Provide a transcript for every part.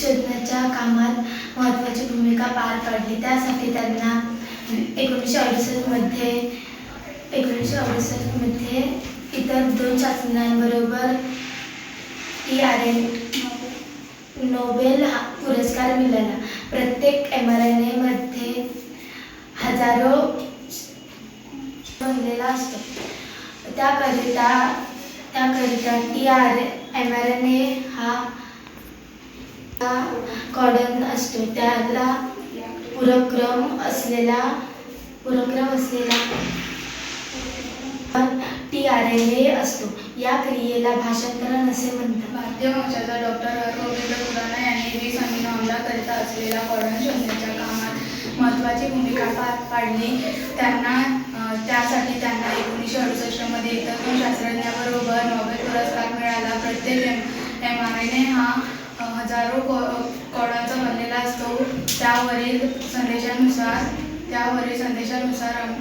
शोधण्याच्या कामात महत्त्वाची भूमिका पार पाडली. त्यासाठी त्यांना एकोणीसशे अडुसष्टमध्ये एकोणीसशे अडुसष्टमध्ये इतर दोन शास्त्रज्ञांबरोबर टी आर एन नोबेल हा पुरस्कार मिळाला. प्रत्येक एम आर एन एमध्ये हजारो बनलेला असतो. त्याकरिता त्याकरिता T R M R N A हा हा कॉडन असतो. त्याला पुरक्रम असलेला पुरक्रम असलेला टी आर एन ए असतो. या क्रियेला भाषांतरण असे म्हणतात. भारतीय वंशाचा डॉक्टर हरगोविंद खुराना यांनी वीस अमिनो आम्लाकरिता असलेल्या कॉडन शोधण्याच्या कामात महत्त्वाची भूमिका पार पाडली. त्यांना त्यासाठी त्यांना एकोणीसशे अडुसष्टमध्ये इतर दोन शास्त्रज्ञाबरोबर नोबेल पुरस्कार मिळाला. प्रत्येक M M R N A हा हजारो को बनलेला असतो. त्यावरील संदेशानुसार त्यावरील संदेशानुसार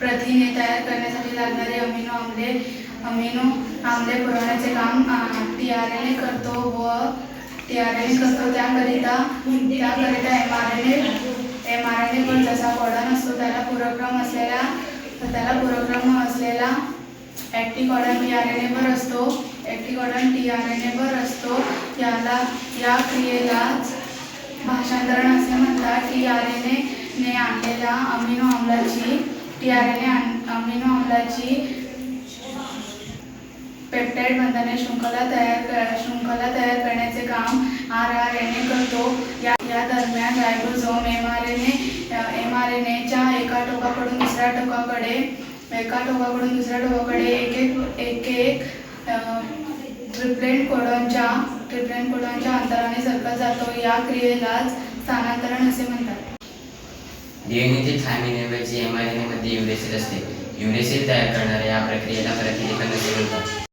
प्रथिने तयार करण्यासाठी लागणारे अमिनो आम्ले अमिनो आम्ले पुरवण्याचे काम टी आर एने करतो व टी आर एने ए करतो. त्याकरिता त्याकरिता M R N A M R N A पण जसा कॉडन असतो त्याला पूरक्रम असलेला त्याला पूरक्रम असलेला ॲक्टिकॉडन टी आर एन एवर असतो ॲक्टिकॉडन टी आर एन एवर असतो याला या क्रियेलाच भाषांतरण असे म्हणतात. टी आर एन एने आणलेल्या amino आम्लाची T R N A amino आम्लाची peptide बंधने शृंखला तयार कर शृंखला तयार करण्याचे काम आर आर एन ए करतो. या या दरम्यान ribosome M R N M R N एच्या एका टोकाकडून दुसऱ्या टोकाकडे एका टोकाकडून दुसऱ्या टोकाकडे एक एक एक एक ट्रिपलेट कोडॉनच्या ट्रिप्लेट कोडॉनच्या अंतराने सरकत जातो या क्रियेलाच स्थानांतरण असे म्हणतात. डीएनएचे थायमिनऐवजी एम आर एन युरेसिल असते. युरेसिल तयार करणाऱ्या या प्रक्रियेला प्रतिलेखन असे म्हणतात.